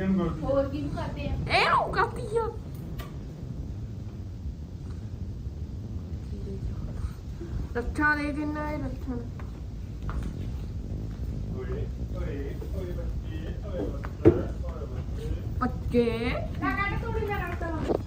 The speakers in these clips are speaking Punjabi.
ਵਧੀਆ ਨੂੰ ਕਰਦੇ ਹੋਰ ਕਿਹਨੂੰ ਕਰਦੇ ਆ ਇਹਨੂੰ ਕਰਦੀ ਆ। ਲੱਛਾਂ ਦੇ ਕਿੰਨਾ ਇਹ ਲੱਛਾਂ ਓਏ ਓਏ ਓਏ ਬੱਚੇ ਓਏ ਬੱਚੇ ਬੱਚੇ ਨਾ ਕੱਢ ਥੋੜੀ ਮੈਂ ਰੱਖ ਦਵਾਂ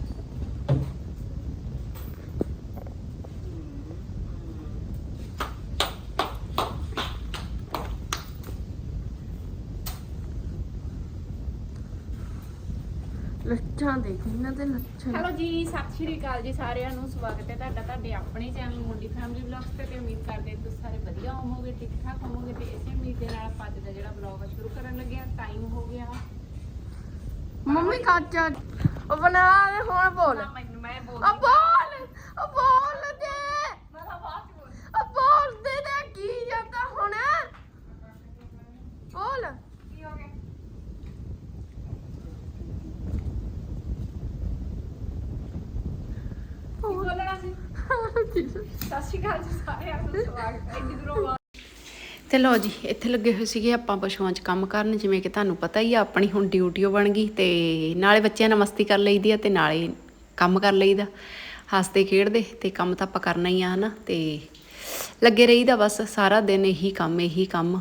ਲੱਛਾਂ ਦੇ ਕਿੰਨਾ ਤੇ ਲੱਛਾਂ ਹੈਲੋ ਜੀ ਸਤਿ ਸ਼੍ਰੀ ਅਕਾਲ ਜੀ ਸਾਰਿਆਂ ਨੂੰ ਸਵਾਗਤ ਹੈ ਤੁਹਾਡਾ ਤੁਹਾਡੇ ਆਪਣੇ ਚੈਨਲ ਮੁੰਡੀ ਫੈਮਿਲੀ ਵਲੌਗਸ ਤੇ ਤੇ ਉਮੀਦ ਕਰਦੇ ਹਾਂ ਤੁਸੀਂ ਸਾਰੇ ਵਧੀਆ ਹੋਵੋਗੇ ਠੀਕ ਠਾਕ ਹੋਵੋਗੇ ਤੇ ਇਸੇ ਉਮੀਦ ਦੇ ਨਾਲ ਆਪਾਂ ਅੱਜ ਦਾ ਜਿਹੜਾ ਵਲੌਗ ਸ਼ੁਰੂ ਕਰਨ ਲੱਗੇ ਆ ਟਾਈਮ ਹੋ ਗਿਆ। ਮੰਮੀ ਕਾਚਾ ਉਹ ਬਣਾ ਦੇ ਹੁਣ ਬੋਲ। ਮੈਨੂੰ ਮੈਂ ਬੋਲ ਆ ਬੋਲ ਦੇ ਮੈਂ ਤਾਂ ਬਾਅਦ ਚ ਬੋਲ ਆ ਬੋਲ ਦੇ ਦੇ ਕੀ ਜਾਂਦਾ ਹੁਣ ਬੋਲ ਕੀ ਹੋ ਗਿਆ ਕੀ ਬੋਲਣਾ ਸੀ ਸਤਿ ਸ਼੍ਰੀ ਜੀ ਸਾਰਿਆਂ ਨੂੰ ਸਵਾਗਤ ਹੈ ਇੰਨੀ ਦੂਰੋਂ ਤੇ ਲਓ ਜੀ, ਇੱਥੇ ਲੱਗੇ ਹੋਏ ਸੀਗੇ ਆਪਾਂ ਪਸ਼ੂਆਂ 'ਚ ਕੰਮ ਕਰਨ, ਜਿਵੇਂ ਕਿ ਤੁਹਾਨੂੰ ਪਤਾ ਹੀ ਆ, ਆਪਣੀ ਹੁਣ ਡਿਊਟੀ ਓ ਬਣ ਗਈ ਤੇ ਨਾਲੇ ਬੱਚਿਆਂ ਨਾਲ ਮਸਤੀ ਕਰ ਲਈਦੀ ਆ ਤੇ ਨਾਲੇ ਕੰਮ ਕਰ ਲਈਦਾ। ਹੱਸਦੇ ਖੇਡਦੇ ਤੇ ਕੰਮ ਤਾਂ ਆਪਾਂ ਕਰਨਾ ਹੀ ਆ, ਹਨਾ? ਤੇ ਲੱਗੇ ਰਹੀਦਾ ਬਸ, ਸਾਰਾ ਦਿਨ ਇਹੀ ਕੰਮ ਇਹੀ ਕੰਮ।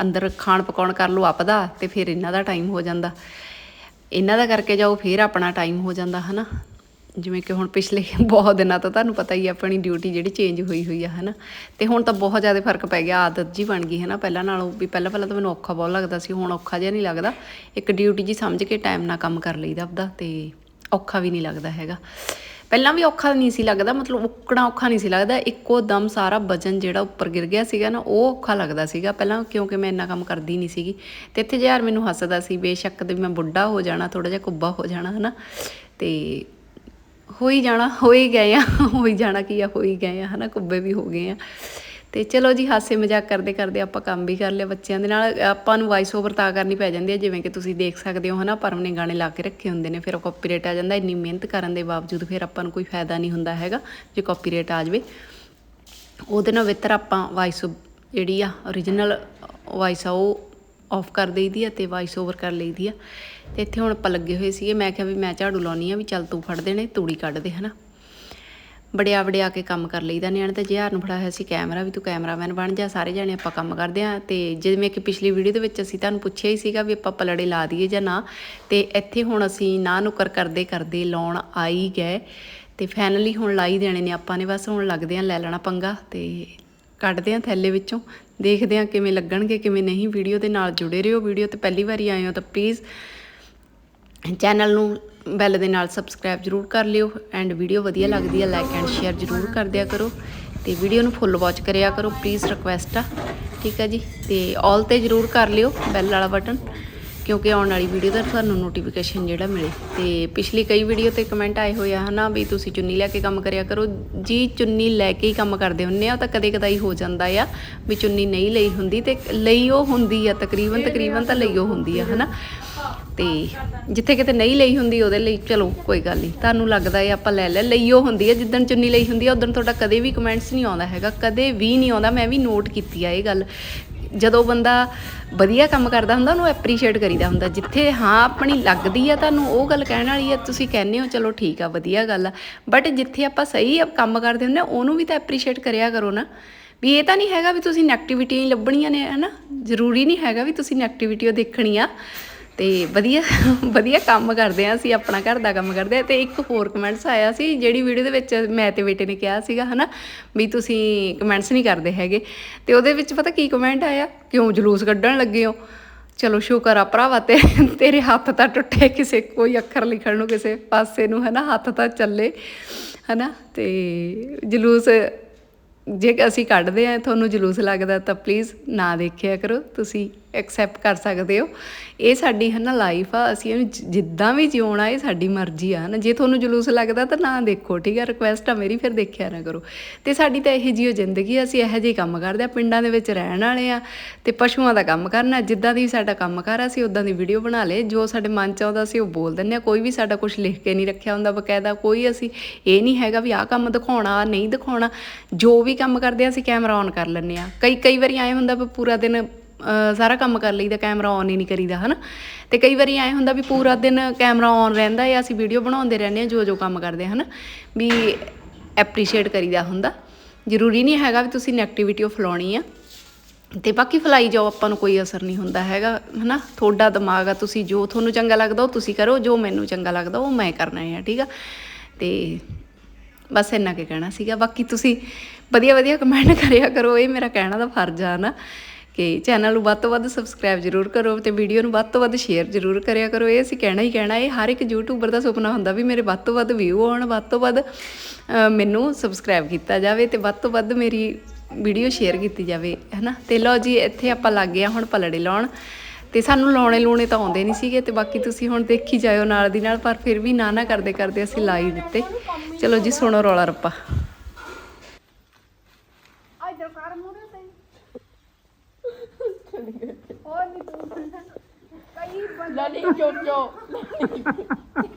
ਅੰਦਰ ਖਾਣ ਪਕਾਉਣ ਕਰ ਲਓ ਆਪਦਾ ਤੇ ਫਿਰ ਇਹਨਾਂ ਦਾ ਟਾਈਮ ਹੋ ਜਾਂਦਾ। ਇਹਨਾਂ ਦਾ ਕਰਕੇ ਜਾਓ, ਫਿਰ ਆਪਣਾ ਟਾਈਮ ਹੋ ਜਾਂਦਾ, ਹਨਾ? ਜਿਵੇਂ ਕਿ ਹੁਣ ਪਿਛਲੇ ਬਹੁਤ ਦਿਨਾਂ ਤੋਂ ਤੁਹਾਨੂੰ ਪਤਾ ਹੀ ਆ, ਆਪਣੀ ਡਿਊਟੀ ਜਿਹੜੀ ਚੇਂਜ ਹੋਈ ਹੋਈ ਆ, ਹਨਾ। ਤੇ ਹੁਣ ਤਾਂ ਬਹੁਤ ਜ਼ਿਆਦਾ ਫ਼ਰਕ ਪੈ ਗਿਆ, ਆਦਤ ਜੀ ਬਣ ਗਈ, ਹਨਾ। ਪਹਿਲਾਂ ਨਾਲੋਂ ਵੀ ਪਹਿਲਾਂ ਪਹਿਲਾਂ ਤਾਂ ਮੈਨੂੰ ਔਖਾ ਬਹੁਤ ਲੱਗਦਾ ਸੀ, ਹੁਣ ਔਖਾ ਜਿਹਾ ਨਹੀਂ ਲੱਗਦਾ। ਇੱਕ ਡਿਊਟੀ ਜੀ ਸਮਝ ਕੇ ਟਾਈਮ ਨਾਲ ਕੰਮ ਕਰ ਲਈਦਾ ਆਪਦਾ ਤੇ ਔਖਾ ਵੀ ਨਹੀਂ ਲੱਗਦਾ ਹੈਗਾ। ਪਹਿਲਾਂ ਵੀ ਔਖਾ ਨਹੀਂ ਸੀ ਲੱਗਦਾ, ਮਤਲਬ ਉੱਕਣਾ ਔਖਾ ਨਹੀਂ ਸੀ ਲੱਗਦਾ। ਇੱਕੋ ਦਮ ਸਾਰਾ ਵਜਨ ਜਿਹੜਾ ਉੱਪਰ ਗਿਰ ਗਿਆ ਸੀਗਾ ਨਾ, ਉਹ ਔਖਾ ਲੱਗਦਾ ਸੀਗਾ। ਪਹਿਲਾਂ ਕਿਉਂਕਿ ਮੈਂ ਇੰਨਾ ਕੰਮ ਕਰਦੀ ਨਹੀਂ ਸੀਗੀ। ਤੇ ਇੱਥੇ ਯਾਰ ਮੈਨੂੰ ਹੱਸਦਾ ਸੀ, ਬੇਸ਼ੱਕ ਤੇ ਵੀ ਮੈਂ ਬੁੱਢਾ ਹੋ ਜਾਣਾ ਥੋੜਾ ਜਿਹਾ ਕੁੱਬਾ ਹੋ ਜਾਣਾ, ਹਨਾ। ਤੇ ਹੋ ਹੀ ਜਾਣਾ ਹੋ ਹੀ ਗਏ ਆ ਹੋ ਹੀ ਜਾਣਾ ਕੀ ਆ ਹੋ ਹੀ ਗਏ ਆ, ਹਨਾ ਕੁੱਬੇ ਵੀ ਹੋ ਗਏ ਆ। ਤੇ ਚਲੋ ਜੀ, ਹਾਸੇ ਮਜ਼ਾਕ ਕਰਦੇ ਕਰਦੇ ਆਪਾਂ ਕੰਮ ਵੀ ਕਰ ਲਿਆ ਬੱਚਿਆਂ ਦੇ ਨਾਲ। ਆਪਾਂ ਨੂੰ ਵਾਇਸ ਓਵਰ ਤਾਂ ਕਰਨੀ ਪੈ ਜਾਂਦੀ ਹੈ ਜਿਵੇਂ ਕਿ ਤੁਸੀਂ ਦੇਖ ਸਕਦੇ ਹੋ, ਹਨਾ ਪਰਮ ਨੇ ਗਾਣੇ ਲਾ ਕੇ ਰੱਖੇ ਹੁੰਦੇ ਨੇ, ਫਿਰ ਕਾਪੀਰਾਈਟ ਆ ਜਾਂਦਾ, ਇੰਨੀ ਮਿਹਨਤ ਕਰਨ ਦੇ ਬਾਵਜੂਦ ਫਿਰ ਆਪਾਂ ਨੂੰ ਕੋਈ ਫਾਇਦਾ ਨਹੀਂ ਹੁੰਦਾ ਹੈਗਾ, ਜੇ ਕਾਪੀਰਾਈਟ ਆ ਜਾਵੇ। ਉਹਦੇ ਨਾਲ ਬਿਹਤਰ ਆਪਾਂ ਵਾਇਸ ਜਿਹੜੀ ਆ origignal ਵਾਇਸ ਆ, ਉਹ ਆਫ ਕਰ ਦੇਈਦੀ ਆ ਤੇ ਵਾਇਸ ਓਵਰ ਕਰ ਲਈਦੀ ਆ। ਤੇ ਇੱਥੇ ਹੁਣ ਆਪਾਂ ਲੱਗੇ ਹੋਏ ਸੀਗੇ, ਮੈਂ ਕਿਹਾ ਵੀ ਮੈਂ ਝਾੜੂ ਲਾਉਣੀ ਆ ਵੀ ਚੱਲ ਤੂੰ ਫੜ ਦੇਣੇ ਤੂੜੀ ਕੱਢ ਦੇ, ਹਨਾ। ਬੜਿਆ ਬੜਿਆ ਕੇ ਕੰਮ ਕਰ ਲਈਦਾ ਨਿਆਣੇ ਤੇ ਜਿਹਾਰ ਨੂੰ ਫੜਾਇਆ ਸੀ ਕੈਮਰਾ ਵੀ ਤੂੰ ਕੈਮਰਾਮੈਨ ਬਣ ਜਾ, ਸਾਰੇ ਜਾਣੇ ਆਪਾਂ ਕੰਮ ਕਰਦੇ ਆ। ਤੇ ਜਿਵੇਂ ਕਿ ਪਿਛਲੀ ਵੀਡੀਓ ਦੇ ਵਿੱਚ ਅਸੀਂ ਤੁਹਾਨੂੰ ਪੁੱਛਿਆ ਹੀ ਸੀਗਾ ਵੀ ਆਪਾਂ ਪਲੜੇ ਲਾ ਦਈਏ ਜਾਂ ਨਾ। ਤੇ ਇੱਥੇ ਹੁਣ ਅਸੀਂ ਨਾ ਨੁਕਰ ਕਰਦੇ ਕਰਦੇ ਲਾਉਣ ਆਈ ਗਏ। ਤੇ ਫਾਈਨਲੀ ਹੁਣ ਲਾਈ ਦੇਣੇ ਨੇ ਆਪਾਂ ਨੇ, ਬਸ ਹੁਣ ਲੱਗਦੇ ਆ ਲੈ ਲੈਣਾ ਪੰਗਾ ਤੇ ਕੱਢਦੇ ਆ ਥੈਲੇ ਵਿੱਚੋਂ, ਦੇਖਦੇ ਆ ਕਿਵੇਂ ਲੱਗਣਗੇ, ਕਿਵੇਂ ਨਹੀਂ। ਵੀਡੀਓ ਦੇ ਨਾਲ ਜੁੜੇ ਰਹੋ। ਵੀਡੀਓ ਤੇ ਪਹਿਲੀ ਵਾਰੀ ਆਏ ਹੋ ਤਾਂ ਪਲੀਜ਼ ਚੈਨਲ ਨੂੰ ਬੈਲ ਦੇ ਨਾਲ ਸਬਸਕ੍ਰਾਈਬ ਜਰੂਰ ਕਰ ਲਿਓ ਐਂਡ ਵੀਡੀਓ ਵਧੀਆ ਲੱਗਦੀ ਹੈ ਲਾਈਕ ਐਂਡ ਸ਼ੇਅਰ ਜਰੂਰ ਕਰ ਦਿਆ ਕਰੋ। ਤੇ ਵੀਡੀਓ ਨੂੰ ਫੁੱਲ ਵਾਚ ਕਰਿਆ ਕਰੋ ਪਲੀਜ਼ ਰਿਕੁਐਸਟ ਆ। ਠੀਕ ਆ ਜੀ? ਤੇ ਆਲ ਤੇ ਜਰੂਰ ਕਰ ਲਿਓ ਬੈਲ ਵਾਲਾ ਬਟਨ ਕਿਉਂਕਿ ਆਉਣ ਵਾਲੀ ਵੀਡੀਓ ਦਾ ਤੁਹਾਨੂੰ ਨੋਟੀਫਿਕੇਸ਼ਨ ਜਿਹੜਾ ਮਿਲੇ। ਤੇ ਪਿਛਲੀ ਕਈ ਵੀਡੀਓ ਤੇ ਕਮੈਂਟ ਆਏ ਹੋਏ ਆ ਹਨਾ ਵੀ ਤੁਸੀਂ ਚੁੰਨੀ ਲੈ ਕੇ ਕੰਮ ਕਰਿਆ ਕਰੋ। ਜੀ ਚੁੰਨੀ ਲੈ ਕੇ ਹੀ ਕੰਮ ਕਰਦੇ ਹੁੰਨੇ ਆ ਤਾਂ ਕਦੇ ਕਦਾਈ ਹੋ ਜਾਂਦਾ ਆ ਵੀ ਚੁੰਨੀ ਨਹੀਂ ਲਈ ਹੁੰਦੀ ਤੇ ਲਈ ਉਹ ਹੁੰਦੀ ਆ ਤਕਰੀਬਨ ਤਕਰੀਬਨ ਤਾਂ ਲਈ ਉਹ ਹੁੰਦੀ ਆ ਹਨਾ। ਤੇ ਜਿੱਥੇ ਕਿਤੇ ਨਹੀਂ ਲਈ ਹੁੰਦੀ ਉਹਦੇ ਲਈ ਚਲੋ ਕੋਈ ਗੱਲ ਨਹੀਂ ਤੁਹਾਨੂੰ ਲੱਗਦਾ ਹੈ ਆਪਾਂ ਲੈ ਲੈ ਲਈਓ ਹੁੰਦੀ ਹੈ ਜਿੱਦਣ ਚੁੰਨੀ ਲਈ ਹੁੰਦੀ ਹੈ ਉਦੋਂ ਤੁਹਾਡਾ ਕਦੇ ਵੀ ਕਮੈਂਟਸ ਨਹੀਂ ਆਉਂਦਾ ਹੈਗਾ ਕਦੇ ਵੀ ਨਹੀਂ ਆਉਂਦਾ ਮੈਂ ਵੀ ਨੋਟ ਕੀਤੀ ਆ ਇਹ ਗੱਲ। ਜਦੋਂ ਬੰਦਾ ਵਧੀਆ ਕੰਮ ਕਰਦਾ ਹੁੰਦਾ ਉਹਨੂੰ ਐਪਰੀਸ਼ੀਏਟ ਕਰੀਦਾ ਹੁੰਦਾ। ਜਿੱਥੇ ਹਾਂ ਆਪਣੀ ਲੱਗਦੀ ਆ ਤੁਹਾਨੂੰ ਉਹ ਗੱਲ ਕਹਿਣ ਵਾਲੀ ਆ ਤੁਸੀਂ ਕਹਿੰਦੇ ਹੋ ਚਲੋ ਠੀਕ ਆ ਵਧੀਆ ਗੱਲ ਆ। ਬਟ ਜਿੱਥੇ ਆਪਾਂ ਸਹੀ ਕੰਮ ਕਰਦੇ ਹੁੰਦੇ ਆ, ਉਹਨੂੰ ਵੀ ਤਾਂ ਐਪਰੀਸ਼ੀਏਟ ਕਰਿਆ ਕਰੋ ਨਾ। ਵੀ ਇਹ ਤਾਂ ਨਹੀਂ ਹੈਗਾ ਵੀ ਤੁਸੀਂ ਨੈਗੇਟਿਵਿਟੀ ਹੀ ਲੱਭਣੀਆਂ ਨੇ ਹਨਾ? ਜ਼ਰੂਰੀ ਨਹੀਂ ਹੈਗਾ ਵੀ ਤੁਸੀਂ ਨੈਗੇਟਿਵਿਟੀ ਉਹ ਦੇਖਣੀ ਆ। ਤੇ ਵਧੀਆ ਵਧੀਆ ਕੰਮ ਕਰਦੇ ਆ ਅਸੀਂ, ਆਪਣਾ ਘਰ ਦਾ ਕੰਮ ਕਰਦੇ ਆ। ਤੇ ਇੱਕ ਹੋਰ ਕਮੈਂਟਸ ਆਇਆ ਸੀ, ਜਿਹੜੀ ਵੀਡੀਓ ਦੇ ਵਿੱਚ ਮੈਂ ਤੇ ਬੇਟੇ ਨੇ ਕਿਹਾ ਸੀਗਾ, ਹਨਾ, ਵੀ ਤੁਸੀਂ ਕਮੈਂਟਸ ਨਹੀਂ ਕਰਦੇ ਹੈਗੇ। ਤੇ ਉਹਦੇ ਵਿੱਚ ਪਤਾ ਕੀ ਕਮੈਂਟ ਆਇਆ? ਕਿਉਂ ਜਲੂਸ ਕੱਢਣ ਲੱਗੇ ਹੋ? ਚਲੋ ਸ਼ੁਕਰ ਆ ਭਰਾਵਾ, ਤੇ ਤੇਰੇ ਹੱਥ ਤਾਂ ਟੁੱਟੇ ਕਿਸੇ, ਕੋਈ ਅੱਖਰ ਲਿਖਣ ਨੂੰ ਕਿਸੇ ਪਾਸੇ ਨੂੰ, ਹਨਾ, ਹੱਥ ਤਾਂ ਚੱਲੇ, ਹਨਾ। ਤੇ ਜਲੂਸ ਜੇ ਅਸੀਂ ਕੱਢਦੇ ਆ, ਤੁਹਾਨੂੰ ਜਲੂਸ ਲੱਗਦਾ ਤਾਂ ਪਲੀਜ਼ ਨਾ ਦੇਖਿਆ ਕਰੋ, ਤੁਸੀਂ ਐਕਸੈਪਟ ਕਰ ਸਕਦੇ ਹੋ। ਇਹ ਸਾਡੀ ਹੈ ਨਾ ਲਾਈਫ ਆ, ਅਸੀਂ ਇਹਨੂੰ ਜਿੱਦਾਂ ਵੀ ਜਿਉਣਾ, ਇਹ ਸਾਡੀ ਮਰਜ਼ੀ ਆ ਨਾ ਜੇ ਤੁਹਾਨੂੰ ਜਲੂਸ ਲੱਗਦਾ ਤਾਂ ਨਾ ਦੇਖੋ, ਠੀਕ ਆ? ਰਿਕੁਐਸਟ ਆ ਮੇਰੀ, ਫਿਰ ਦੇਖਿਆ ਨਾ ਕਰੋ। ਤੇ ਸਾਡੀ ਤਾਂ ਇਹੋ ਜਿਹੀ ਓ ਜ਼ਿੰਦਗੀ ਆ, ਅਸੀਂ ਇਹੋ ਜਿਹੇ ਕੰਮ ਕਰਦੇ ਆ, ਪਿੰਡਾਂ ਦੇ ਵਿੱਚ ਰਹਿਣ ਵਾਲੇ ਆ ਤੇ ਪਸ਼ੂਆਂ ਦਾ ਕੰਮ ਕਰਨਾ। ਜਿੱਦਾਂ ਦੀ ਸਾਡਾ ਕੰਮ ਕਰ ਅਸੀਂ ਉਦਾਂ ਦੀ ਵੀਡੀਓ ਬਣਾ ਲੇ ਜੋ ਸਾਡੇ ਮਨ ਚ ਆਉਂਦਾ ਅਸੀਂ ਉਹ ਬੋਲ ਦਿੰਦੇ ਆ। ਕੋਈ ਵੀ ਸਾਡਾ ਕੁਝ ਲਿਖ ਕੇ ਨਹੀਂ ਰੱਖਿਆ ਹੁੰਦਾ ਬਕਾਇਦਾ, ਕੋਈ ਅਸੀਂ ਇਹ ਨਹੀਂ ਹੈਗਾ ਵੀ ਆਹ ਕੰਮ ਦਿਖਾਉਣਾ, ਆਹ ਨਹੀਂ ਦਿਖਾਉਣਾ। ਜੋ ਵੀ ਕੰਮ ਕਰਦੇ ਆ, ਅਸੀਂ ਕੈਮਰਾ ਔਨ ਕਰ ਲੈਂਦੇ ਆ। ਕਈ ਕਈ ਵਾਰੀ ਆਏ ਹੁੰਦਾ ਵੀ ਪੂਰਾ ਦਿਨ ਸਾਰਾ ਕੰਮ ਕਰ ਲਈਦਾ ਕੈਮਰਾ ਔਨ ਹੀ ਨਹੀਂ ਕਰੀਦਾ, ਹਨਾ? ਤੇ ਕਈ ਵਾਰੀ ਐ ਹੁੰਦਾ ਵੀ ਪੂਰਾ ਦਿਨ ਕੈਮਰਾ ਔਨ ਰਹਿੰਦਾ ਹੈ ਅਸੀਂ ਵੀਡੀਓ ਬਣਾਉਂਦੇ ਰਹਿੰਦੇ ਹਾਂ ਜੋ ਜੋ ਕੰਮ ਕਰਦੇ ਹਾਂ ਹਨਾ? ਵੀ ਐਪਰੀਸ਼ੀਏਟ ਕਰੀਦਾ ਹੁੰਦਾ। ਜ਼ਰੂਰੀ ਨਹੀਂ ਹੈਗਾ ਵੀ ਤੁਸੀਂ ਨੈਗੇਟਿਵਿਟੀ ਫਲਾਉਣੀ ਆ। ਤੇ ਬਾਕੀ ਫਲਾਈ ਜਾਓ, ਆਪਾਂ ਨੂੰ ਕੋਈ ਅਸਰ ਨਹੀਂ ਹੁੰਦਾ ਹੈਗਾ, ਹਨਾ? ਤੁਹਾਡਾ ਦਿਮਾਗ ਆ, ਤੁਸੀਂ ਜੋ ਤੁਹਾਨੂੰ ਚੰਗਾ ਲੱਗਦਾ, ਉਹ ਤੁਸੀਂ ਕਰੋ, ਜੋ ਮੈਨੂੰ ਚੰਗਾ ਲੱਗਦਾ, ਉਹ ਮੈਂ ਕਰਨਾ ਹੈ ਠੀਕ ਆ? ਤੇ ਬਸ ਇੰਨਾ ਕੀ ਕਹਿਣਾ ਸੀਗਾ। ਬਾਕੀ ਤੁਸੀਂ ਵਧੀਆ ਵਧੀਆ ਕਮੈਂਟ ਕਰਿਆ ਕਰੋ, ਇਹ ਮੇਰਾ ਕਹਿਣਾ ਦਾ ਫਰਜ਼ ਆ ਨਾ ਕਿ ਚੈਨਲ ਨੂੰ ਵੱਧ ਤੋਂ ਵੱਧ ਸਬਸਕ੍ਰਾਈਬ ਜ਼ਰੂਰ ਕਰੋ ਤੇ ਵੀਡੀਓ ਨੂੰ ਵੱਧ ਤੋਂ ਵੱਧ ਸ਼ੇਅਰ ਜ਼ਰੂਰ ਕਰਿਆ ਕਰੋ। ਇਹ ਅਸੀਂ ਕਹਿਣਾ ਹੀ ਕਹਿਣਾ, ਇਹ ਹਰ ਇੱਕ ਯੂਟਿਊਬਰ ਦਾ ਸੁਪਨਾ ਹੁੰਦਾ ਵੀ ਮੇਰੇ ਵੱਧ ਤੋਂ ਵੱਧ ਵਿਊ ਆਉਣ, ਵੱਧ ਤੋਂ ਵੱਧ ਮੈਨੂੰ ਸਬਸਕ੍ਰਾਈਬ ਕੀਤਾ ਜਾਵੇ ਤੇ ਵੱਧ ਤੋਂ ਵੱਧ ਮੇਰੀ ਵੀਡੀਓ ਸ਼ੇਅਰ ਕੀਤੀ ਜਾਵੇ, ਹੈਨਾ? ਤੇ ਲਓ ਜੀ, ਇੱਥੇ ਆਪਾਂ ਲੱਗ ਗਏ ਹਾਂ ਹੁਣ ਪਲੜੇ ਲਾਉਣ। ਤੇ ਸਾਨੂੰ ਲਾਉਣੇ ਲੂਣੇ ਤਾਂ ਆਉਂਦੇ ਨਹੀਂ ਸੀਗੇ ਤੇ ਬਾਕੀ ਤੁਸੀਂ ਹੁਣ ਦੇਖੀ ਜਾਇਓ ਨਾਲ ਦੀ ਨਾਲ, ਪਰ ਫਿਰ ਵੀ ਨਾ ਨਾ ਕਰਦੇ ਕਰਦੇ ਅਸੀਂ ਲਾਈ ਦਿੱਤੇ। ਚਲੋ ਜੀ, ਸੁਣੋ ਰੌਲਾ ਰੱਪਾ ਇਧਰ ਕਰ ਮੂਰੇ ਤੇ ਹੋਰ ਨਹੀਂ ਤੂੰ ਕਈ ਬੰਦੇ ਲੜੀ ਚੋਚੋ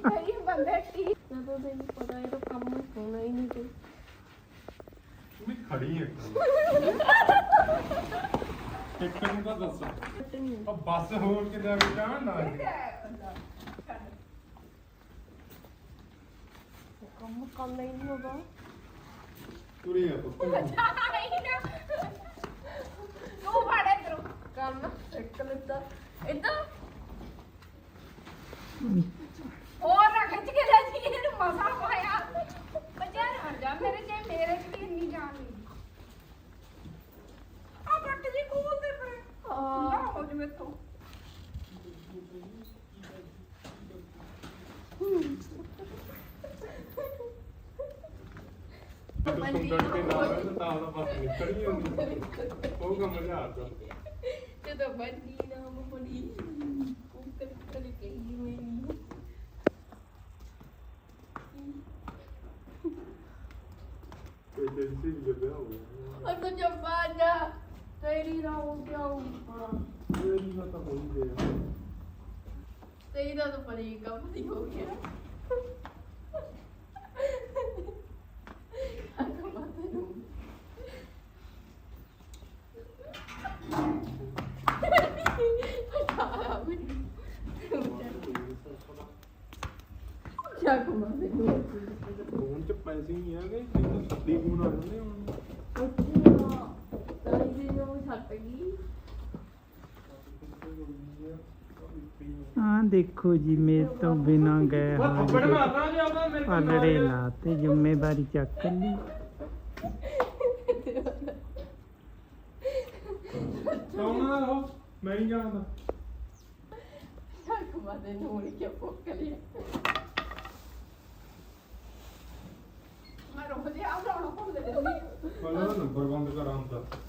ਕਈ ਬੰਦੇ ਠੀਕ ਜਦੋਂ ਤੈਨੂੰ ਪਤਾ ਇਹ ਤਾਂ ਕੰਮ ਹੋਣਾ ਹੀ ਨਹੀਂ ਕੋਈ। ਮੈਂ ਖੜੀ ਹੈ ਇੱਕ ਨੂੰ ਤਾਂ ਦੱਸੋ। ਆ ਬੱਸ ਹੋਣ ਕਿਦਾਂ ਬੇਟਾ ਨਾ ਕੰਮ ਕੰਮ ਨਹੀਂ ਹੋਗਾ। ਤੁਰੀ ਆ ਪੁੱਤ। ਤੂੰ ਇਧਰੋਂ ਕੰਮ ਇੱਕ ਲੱਤਾ। ਇਦਾਂ ਹੋਰ ਨਾ ਖਿੱਚ ਕੇ ਲੈ ਜੀ ਇਹਨੂੰ ਮਸਾ ਪਾਇਆ। ਬੱਚਾ ਹਟ ਜਾ ਮੇਰੇ ਤੇ ਮੇਰੇ ਚ ਵੀ ਇੰਨੀ ਜਾਨ ਨਹੀਂ। ਆ ਬੱਟ ਜੀ ਕੋਲ ਤੇ ਪਰ ਨਾ ਹੋ ਜਵੇ ਤੂੰ ਸੁੰਦਰ ਕੇ ਨਾਲ ਹੈ ਤਾਂ ਉਹਦਾ ਬੱਸ ਨਿਕਲ ਨਹੀਂ ਹੁੰਦੀ ਉਹ ਕੰਮ ਲਿਆ ਬੰਦੀ ਨਾ ਹੋ ਗਿਆ ਉੱਪਰ ਇਹ ਨਾ ਤਾਂ ਹੋ ਹੀ ਗਿਆ ਤੇਰੀ ਦਾ ਤਾਂ ਬੜੀ ਕੰਮ ਨਹੀਂ ਹੋ ਗਿਆ ਫੋਨ ਚ ਪੈਸੇ ਹੀ ਆਗੇ ਨਹੀਂ ਤਾਂ ਸੱਦੀ ਫੋਨ ਆ ਜਾਂਦੇ ਹੁਣ ਆ ਦੇਖੋ ਜੀ ਮੇਰੇ ਤੋਂ ਬਿਨਾ ਗਏ ਉਹ ਥੱਪੜ ਮਾਰਨਾ ਜੇ ਆਉਂਦਾ ਮੇਰੇ ਕੋਲ ਪਲੜੇ ਲਾਤੇ ਜ਼ਿੰਮੇਵਾਰੀ ਚੱਕ ਲਈ। ਸੌਣਾ ਰਹੋ ਮੈਂ ਨਹੀਂ ਜਾਣਦਾ ਮੈਂ ਰੋਜ਼ ਆ ਰੌਣਾ ਭੁੱਲ ਜਾਂਦੀ ਪਹਿਲਾਂ ਤਾਂ ਨੰਬਰ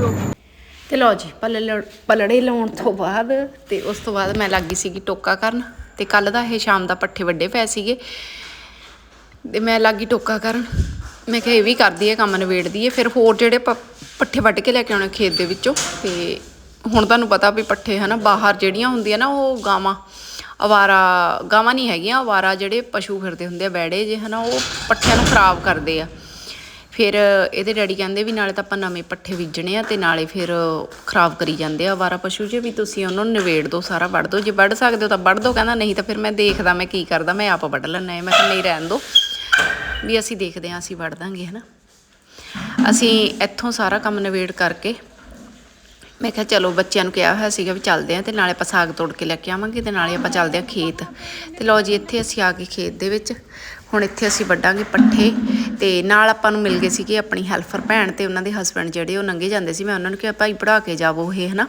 ਬੰਦ ਤੇ ਲਓ ਜੀ ਪਲੜ ਪਲੜੇ ਲਾਉਣ ਤੋਂ ਬਾਅਦ ਤੇ ਉਸ ਤੋਂ ਬਾਅਦ ਮੈਂ ਲੱਗੀ ਸੀਗੀ ਟੋਕਾ ਕਰਨ ਤੇ ਕੱਲ ਦਾ ਇਹ ਸ਼ਾਮ ਦਾ ਪੱਠੇ ਵੱਡੇ ਪਏ ਸੀਗੇ। ਤੇ ਮੈਂ ਲੱਗੀ ਟੋਕਾ ਕਰਨ। ਮੈਂ ਕਿਹਾ ਇਹ ਵੀ ਕਰਦੀ ਹੈ, ਕੰਮ ਨਿਬੇੜਦੀ ਹੈ। ਫਿਰ ਹੋਰ ਜਿਹੜੇ ਪ- ਪੱਠੇ ਵੱਢ ਕੇ ਲੈ ਕੇ ਆਉਣੇ ਖੇਤ ਦੇ ਵਿੱਚੋਂ। ਤੇ ਹੁਣ ਤੁਹਾਨੂੰ ਪਤਾ ਵੀ ਪੱਠੇ ਹਨਾ, ਬਾਹਰ ਜਿਹੜੀਆਂ ਹੁੰਦੀਆਂ ਨਾ ਉਹ ਗਾਵਾਂ ਅਵਾਰਾ ਗਾਵਾਂ ਨਹੀਂ ਹੈਗੀਆਂ ਅਵਾਰਾ ਜਿਹੜੇ ਪਸ਼ੂ ਫਿਰਦੇ ਹੁੰਦੇ ਆ, ਬੈੜੇ ਜੇ ਹਨਾ, ਉਹ ਪੱਠਿਆਂ ਨੂੰ ਖਰਾਬ ਕਰਦੇ ਆ। ਫਿਰ ਇਹਦੇ ਡੈਡੀ ਕਹਿੰਦੇ ਵੀ ਨਾਲੇ ਤਾਂ ਆਪਾਂ ਨਵੇਂ ਪੱਠੇ ਬੀਜਣੇ ਆ ਤੇ ਨਾਲੇ ਫਿਰ ਖਰਾਬ ਕਰੀ ਜਾਂਦੇ ਆ ਵਾਰਾ ਪਸ਼ੂ ਜੇ, ਵੀ ਤੁਸੀਂ ਉਹਨਾਂ ਨੂੰ ਨਿਬੇੜ ਦਿਓ ਸਾਰਾ ਵੱਢ ਦਿਓ ਜੇ ਵੱਢ ਸਕਦੇ ਹੋ ਤਾਂ ਵੱਢ ਦਿਓ ਕਹਿੰਦਾ ਨਹੀਂ ਤਾਂ ਫਿਰ ਮੈਂ ਦੇਖਦਾ ਮੈਂ ਕੀ ਕਰਦਾ, ਮੈਂ ਆਪ ਵੱਢ ਲੈਣਾ ਹੈ। ਮੈਂ ਕਿਹਾ ਨਹੀਂ ਰਹਿਣ ਦਿਓ ਵੀ ਅਸੀਂ ਦੇਖਦੇ ਹਾਂ, ਅਸੀਂ ਵੱਢ ਦਾਂਗੇ, ਹਨਾ। ਅਸੀਂ ਇੱਥੋਂ ਸਾਰਾ ਕੰਮ ਨਿਬੇੜ ਕਰਕੇ ਮੈਂ ਕਿਹਾ ਚਲੋ ਬੱਚਿਆਂ ਨੂੰ ਕਿਹਾ ਹੋਇਆ ਸੀਗਾ ਵੀ ਚੱਲਦੇ ਆਂ ਤੇ ਨਾਲੇ ਆਪਾਂ ਸਾਗ ਤੋੜ ਕੇ ਲੈ ਕੇ ਆਵਾਂਗੇ ਤੇ ਨਾਲੇ ਆਪਾਂ ਚੱਲਦੇ ਆਂ ਖੇਤ। ਤੇ ਲਓ ਜੀ ਇੱਥੇ ਅਸੀਂ ਆ ਗਏ ਖੇਤ ਦੇ ਵਿੱਚ। ਹੁਣ ਇੱਥੇ ਅਸੀਂ ਵੱਢਾਂਗੇ ਪੱਠੇ ਤੇ ਨਾਲ ਆਪਾਂ ਨੂੰ ਮਿਲ ਗਏ ਸੀਗੇ ਆਪਣੀ ਹੈਲਪਰ ਭੈਣ ਤੇ ਉਹਨਾਂ ਦੇ ਹਸਬੰਡ ਜਿਹੜੇ, ਉਹ ਨੰਗੇ ਜਾਂਦੇ ਸੀ। ਮੈਂ ਉਹਨਾਂ ਨੂੰ ਕਿਹਾ, ਭਾਈ ਪੜਾ ਕੇ ਜਾਵੋ ਇਹ, ਹਨਾ?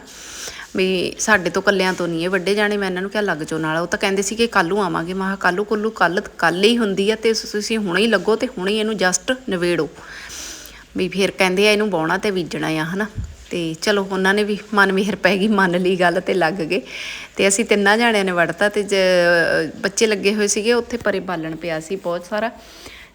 ਵੀ ਸਾਡੇ ਤੋਂ ਕੱਲਿਆਂ ਤੋਂ ਨਹੀਂ ਇਹ ਵੱਡੇ ਜਾਣੇ। ਮੈਂ ਇਹਨਾਂ ਨੂੰ ਕਿਹਾ, ਲੱਗ ਜਾਓ ਨਾਲ। ਉਹ ਤਾਂ ਕਹਿੰਦੇ ਸੀ ਕਿ ਕੱਲੂ ਆਵਾਂਗੇ। ਮੈਂ ਕਿਹਾ ਕੱਲੂ ਕੁੱਲੂ ਕੱਲ ਕੱਲ ਹੀ ਹੁੰਦੀ ਆ ਤੇ ਤੁਸੀਂ ਹੁਣੇ ਹੀ ਲੱਗੋ ਤੇ ਹੁਣੇ ਇਹਨੂੰ ਜਸਟ ਨਵੇੜੋ ਵੀ ਫਿਰ ਕਹਿੰਦੇ ਆ, ਇਹਨੂੰ ਬਾਉਣਾ ਤੇ ਬੀਜਣਾ ਆ, ਹਨਾ? ਤੇ ਚਲੋ ਉਹਨਾਂ ਨੇ ਵੀ ਮਨ ਮਿਹਰ ਪੈ ਗਈ, ਮੰਨ ਲਈ ਗੱਲ ਤੇ ਲੱਗ ਗਏ। ਤੇ ਅਸੀਂ ਤਿੰਨਾਂ ਜਾਣਿਆਂ ਨੇ ਵੜਤਾ ਤੇ ਜ- ਬੱਚੇ ਲੱਗੇ ਹੋਏ ਸੀਗੇ, ਉੱਥੇ ਪਰੇ ਬਾਲਣ ਪਿਆ ਸੀ ਬਹੁਤ ਸਾਰਾ।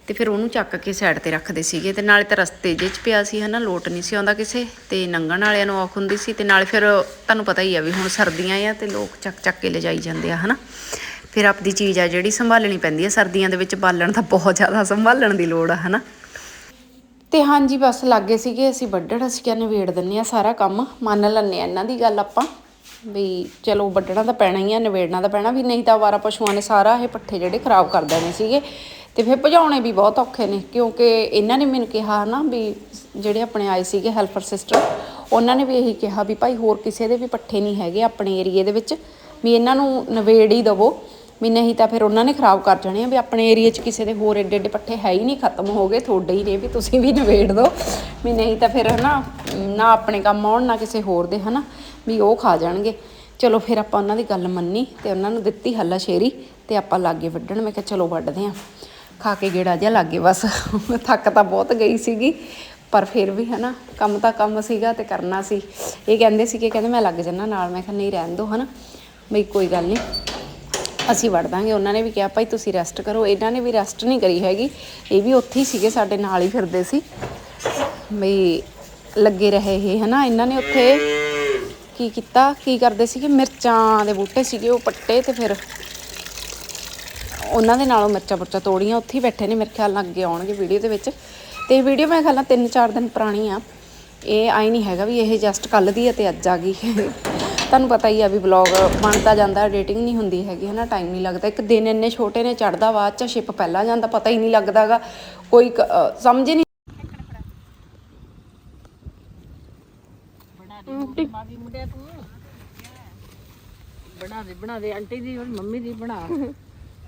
ਤੇ ਫਿਰ ਉਹਨੂੰ ਚੱਕ ਕੇ ਸਾਈਡ ਤੇ ਰੱਖਦੇ ਸੀਗੇ ਤੇ ਨਾਲੇ ਤਾਂ ਰਸਤੇ ਜੇ ਚ ਪਿਆ ਸੀ ਹਨਾ, ਲੋਟ ਨਹੀਂ ਸੀ ਆਉਂਦਾ ਕਿਸੇ। ਤੇ ਨੰਗਣ ਵਾਲਿਆਂ ਨੂੰ ਔਖ ਹੁੰਦੀ ਸੀ ਤੇ ਨਾਲੇ ਫਿਰ ਤੁਹਾਨੂੰ ਪਤਾ ਹੀ ਆ ਵੀ ਹੁਣ ਸਰਦੀਆਂ ਆ ਤੇ ਲੋਕ ਚੱਕ ਚੱਕ ਕੇ ਲਿਜਾਈ ਜਾਂਦੇ ਆ ਹਨਾ। ਫਿਰ ਆਪਦੀ ਚੀਜ਼ ਆ ਜਿਹੜੀ ਸੰਭਾਲਣੀ ਪੈਂਦੀ ਆ, ਸਰਦੀਆਂ ਦੇ ਵਿੱਚ ਬਾਲਣ ਤਾਂ ਬਹੁਤ ਜ਼ਿਆਦਾ ਸੰਭਾਲਣ ਦੀ ਲੋੜ ਆ ਹਨਾ। ਤੇ ਹਾਂਜੀ, ਬਸ ਲੱਗੇ ਸੀਗੇ, ਅਸੀਂ ਵੱਢਣ, ਅਸੀਂ ਕਿਹਾ ਨਿਬੇੜ ਦਿੰਨੇ ਆ ਸਾਰਾ ਕੰਮ, ਮੰਨ ਲੈਂਦੇ ਆ ਇਹਨਾਂ ਦੀ ਗੱਲ ਆਪਾਂ, ਵੀ ਚਲੋ ਵੱਢਣਾ ਤਾਂ ਪੈਣਾ ਹੀ ਆ, ਨਿਬੇੜਨਾ ਤਾਂ ਪੈਣਾ, ਵੀ ਨਹੀਂ ਤਾਂ ਆਵਾਰਾ ਪਸ਼ੂਆਂ ਨੇ ਸਾਰਾ ਇਹ ਪੱਠੇ ਜਿਹੜੇ ਖਰਾਬ ਕਰ ਦੇਣੇ ਸੀਗੇ, ਤੇ ਫਿਰ ਭਜਾਉਣੇ ਵੀ ਬਹੁਤ ਔਖੇ ਨੇ, ਕਿਉਂਕਿ ਇਹਨਾਂ ਨੇ ਮੈਨੂੰ ਕਿਹਾ ਨਾ ਵੀ ਜਿਹੜੇ ਆਪਣੇ ਆਏ ਸੀਗੇ ਹੈਲਪਰ ਸਿਸਟਰ, ਉਹਨਾਂ ਨੇ ਵੀ ਇਹੀ ਕਿਹਾ ਵੀ ਭਾਈ ਹੋਰ ਕਿਸੇ ਦੇ ਵੀ ਪੱਠੇ ਨਹੀਂ ਹੈਗੇ ਆਪਣੇ ਏਰੀਏ ਦੇ ਵਿੱਚ, ਵੀ ਇਹਨਾਂ ਨੂੰ ਨਵੇੜ ਹੀ ਦਵੋ। ਵੀ ਨਹੀਂ ਤਾਂ ਫਿਰ ਉਹਨਾਂ ਨੇ ਖਰਾਬ ਕਰ ਜਾਣੇ ਆ ਵੀ ਆਪਣੇ ਏਰੀਆ 'ਚ ਕਿਸੇ ਦੇ ਹੋਰ ਏਡੇ ਏਡੇ ਪੱਠੇ ਹੈ ਹੀ ਨਹੀਂ, ਖਤਮ ਹੋ ਗਏ, ਤੁਹਾਡੇ ਹੀ ਨੇ ਵੀ ਤੁਸੀਂ ਵੀ ਨਵੇੜ ਦਿਓ ਵੀ ਨਹੀਂ ਤਾਂ ਫਿਰ ਹਨਾ, ਨਾ ਆਪਣੇ ਕੰਮ ਆਉਣ, ਨਾ ਕਿਸੇ ਹੋਰ ਦੇ, ਹਨਾ, ਵੀ ਉਹ ਖਾ ਜਾਣਗੇ। ਚਲੋ ਫਿਰ ਆਪਾਂ ਉਹਨਾਂ ਦੀ ਗੱਲ ਮੰਨੀ ਤੇ ਉਹਨਾਂ ਨੂੰ ਦਿੱਤੀ ਹੱਲਾ ਸ਼ੇਰੀ ਤੇ ਆਪਾਂ ਲਾਗੇ ਵੱਢਣ। ਮੈਂ ਕਿਹਾ ਚਲੋ ਵੱਢਦੇ ਆਂ ਖਾ ਕੇ ਗੇੜਾ ਜਿਹਾ ਲੱਗੇ ਬਸ। ਥੱਕ ਤਾਂ ਬਹੁਤ ਗਈ ਸੀਗੀ, ਪਰ ਫਿਰ ਵੀ ਹਨਾ, ਕੰਮ ਤਾਂ ਕੰਮ ਸੀਗਾ ਤੇ ਕਰਨਾ ਸੀ। ਇਹ ਕਹਿੰਦੇ ਸੀ ਕਿ ਕਹਿੰਦੇ ਮੈਂ ਲੱਗ ਜੰਨਾ ਨਾਲ। ਮੈਂ ਕਿਹਾ ਨਹੀਂ ਰਹਿਣ ਦੋ, ਹਨਾ। ਬਈ ਕੋਈ ਗੱਲ ਨਹੀਂ। ਅਸੀਂ ਵੜ ਦਾਂਗੇ। ਉਹਨਾਂ ਨੇ ਵੀ ਕਿਹਾ, ਭਾਈ ਤੁਸੀਂ ਰੈਸਟ ਕਰੋ। ਇਹਨਾਂ ਨੇ ਵੀ ਰੈਸਟ ਨਹੀਂ ਕਰੀ ਹੈਗੀ। ਇਹ ਵੀ ਉੱਥੇ ਹੀ ਸੀਗੇ, ਸਾਡੇ ਨਾਲ ਹੀ ਫਿਰਦੇ ਸੀ। ਬਈ ਲੱਗੇ ਰਹੇ ਇਹ, ਹਨਾ? ਇਹਨਾਂ ਨੇ ਉੱਥੇ ਕੀ ਕੀਤਾ? ਕੀ ਕਰਦੇ ਸੀਗੇ? ਮਿਰਚਾਂ ਦੇ ਬੂਟੇ ਸੀਗੇ, ਉਹ ਪੱਟੇ ਤੇ ਫਿਰ ਉਹਨਾਂ ਦੇ ਨਾਲੋਂ ਮਿਰਚਾਂ ਮੁਰਚਾਂ ਤੋੜੀਆਂ। ਉੱਥੇ ਹੀ ਬੈਠੇ ਨੇ, ਮੇਰੇ ਖਿਆਲ ਨਾਲ ਅੱਗੇ ਆਉਣਗੇ ਵੀਡੀਓ ਦੇ ਵਿੱਚ। ਤੇ ਵੀਡੀਓ ਮੈਂ ਖਿਆਲ ਨਾਲ 3-4 ਦਿਨ ਪੁਰਾਣੀ ਆ। ਇਹ ਆਈ ਨਹੀਂ ਹੈਗਾ ਵੀ ਇਹ ਜਸਟ ਕੱਲ ਦੀ ਹੈ ਤੇ ਅੱਜ ਆ ਗਈ। ਤੁਹਾਨੂੰ ਪਤਾ ਹੀ ਆ ਵੀ ਵਲੌਗ ਬਣਦਾ ਜਾਂਦਾ ਐਡੀਟਿੰਗ ਨਹੀਂ ਹੁੰਦੀ ਹੈਗੀ ਹਨਾ ਟਾਈਮ ਨਹੀਂ ਲੱਗਦਾ। ਇੱਕ ਦਿਨ ਇੰਨੇ ਛੋਟੇ ਨੇ ਚੜਦਾ ਬਾਅਦ ਚ ਸ਼ਿਪ ਪਹਿਲਾਂ ਜਾਂਦਾ ਪਤਾ ਹੀ ਨਹੀਂ ਲੱਗਦਾਗਾ। ਕੋਈ ਕ- ਅ, ਸਮਝ ਹੀ ਨਹੀਂ ਬਣਾ ਦੇ ਬਣਾ ਦੇ ਆਂਟੀ ਦੀ ਮੰਮੀ ਦੀ ਬਣਾ।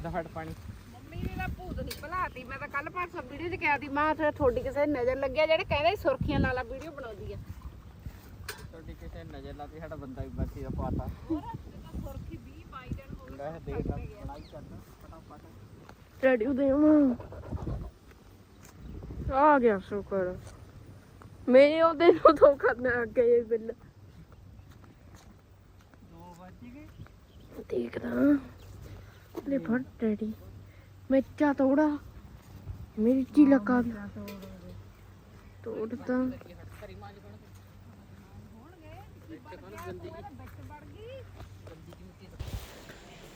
ਦਫੜ ਪਾਣੀ। ਮੰਮੀ ਨੇ ਤਾਂ ਭੂਤ ਨਹੀਂ ਭਲਾਤੀ ਮੈਂ ਤਾਂ ਕੱਲ ਪਰਸੋਂ ਵੀਡੀਓ 'ਚ ਕਿਹਾ ਸੀ ਮਾਂ ਤੇ ਤੁਹਾਡੀ ਕਿਸੇ ਦੀ ਨਜ਼ਰ ਲੱਗਿਆ ਜਿਹੜੇ ਕਹਿੰਦੇ ਸੁਰਖੀਆਂ ਲਾ ਲਾ ਵੀਡੀਓ ਬਣਾਉਂਦੀ ਆ। ਤੁਹਾਡੀ ਕਿਸੇ ਨਜ਼ਰ ਲਾਤੀ ਸਾਡਾ ਬੰਦਾ ਵੀ ਬਾਤੀ ਦਾ ਪਾਤਾ। ਸੁਰਖੀ 20 22 ਦਿਨ ਹੋ ਲੈ ਦੇਖ ਲੈ ਬਣਾਈ ਕਰਦਾ ਫਟਾਫਟ ਰੈਡੀ ਦੇ ਆ ਗਿਆ ਸ਼ੁਕਰ। ਮੇਰੇ ਉਹਦੇ ਨੂੰ ਧੋਖਾ ਨਾ ਗਏ ਬਿੱਲ। 2 ਵਜ ਗਏ। ਦੇਖਦਾ ਲੈ ਫੜ ਡੈਡੀ। ਮਿਰਚਾ ਤੋੜਾ। ਮਿਰਚੀ ਲਗਾ ਤੋੜਦਾ।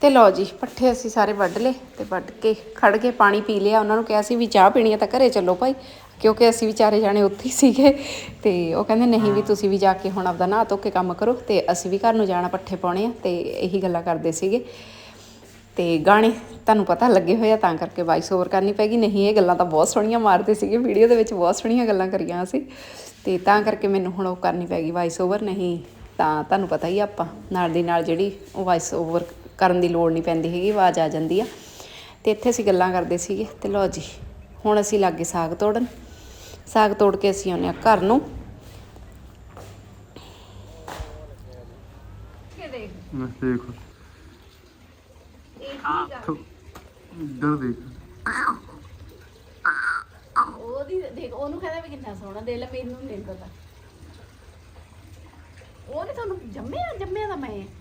ਤੇ ਲਓ ਜੀ, ਪੱਠੇ ਅਸੀਂ ਸਾਰੇ ਵੱਢ ਲਏ ਤੇ ਵੱਢ ਕੇ ਖੜ ਕੇ ਪਾਣੀ ਪੀ ਲਿਆ। ਉਹਨਾਂ ਨੂੰ ਕਿਹਾ ਸੀ ਵੀ ਚਾਹ ਪੀਣੀ ਹੈ ਤਾਂ ਘਰੇ ਚੱਲੋ ਭਾਈ, ਕਿਉਂਕਿ ਅਸੀਂ ਵਿਚਾਰੇ ਜਾਣੇ ਉੱਥੇ ਹੀ ਸੀਗੇ। ਤੇ ਉਹ ਕਹਿੰਦੇ, ਨਹੀਂ ਵੀ ਤੁਸੀਂ ਵੀ ਜਾ ਕੇ ਹੁਣ ਆਪਦਾ ਨਹਾ ਧੋ ਕੇ ਕੰਮ ਕਰੋ ਤੇ ਅਸੀਂ ਵੀ ਘਰ ਨੂੰ ਜਾਣਾ ਪੱਠੇ ਪਾਉਣੇ ਆ। ਤੇ ਇਹੀ ਗੱਲਾਂ ਕਰਦੇ ਸੀਗੇ। ਤੇ ਗਾਣੇ ਤੁਹਾਨੂੰ ਪਤਾ ਲੱਗੇ ਹੋਏ ਆ, ਤਾਂ ਕਰਕੇ ਵਾਇਸ ਓਵਰ ਕਰਨੀ ਪੈਗੀ ਨਹੀਂ, ਇਹ ਗੱਲਾਂ ਤਾਂ ਬਹੁਤ ਸੋਹਣੀਆਂ ਮਾਰਦੇ ਸੀਗੇ। ਵੀਡੀਓ ਦੇ ਵਿੱਚ ਬਹੁਤ ਸੋਹਣੀਆਂ ਗੱਲਾਂ ਕਰੀਆਂ ਅਸੀਂ। ਤੇ ਤਾਂ ਕਰਕੇ ਮੈਨੂੰ ਹੁਣ ਉਹ ਕਰਨੀ ਪੈਗੀ ਵਾਇਸ ਓਵਰ ਨਹੀਂ ਤਾਂ ਤੁਹਾਨੂੰ ਪਤਾ ਹੀ ਆਪਾਂ ਨਾਲ ਦੀ ਨਾਲ ਜਿਹੜੀ ਉਹ ਵਾਇਸ ਓਵਰ ਕਰਨ ਦੀ ਲੋੜ ਨਹੀਂ ਪੈਂਦੀ ਹੈਗੀ ਆਵਾਜ਼ ਆ ਜਾਂਦੀ ਆ। ਤੇ ਇੱਥੇ ਅਸੀਂ ਗੱਲਾਂ ਕਰਦੇ ਸੀਗੇ ਤੇ ਲਓ ਜੀ ਹੁਣ ਅਸੀਂ ਲੱਗੇ ਸਾਗ ਤੋੜਨ। ਸਾਗ ਤੋੜ ਕੇ ਅਸੀਂ ਆਉਂਦੇ ਆ ਘਰ ਨੂੰ। ਦੇਖੋ। ਇੱਧਰ ਦੇਖ। ਉਹਦੀ ਦੇਖ ਉਹਨੂੰ ਕਹਿੰਦਾ ਵੀ ਕਿੰਨਾ ਸੋਹਣਾ ਦੇ ਲੈ ਮੈਨੂੰ ਨਹੀਂ ਪਤਾ। ਉਹ ਨਹੀਂ ਤੁਹਾਨੂੰ ਜੰਮਿਆ ਜੰਮਿਆ ਤਾਂ ਮੈਂ।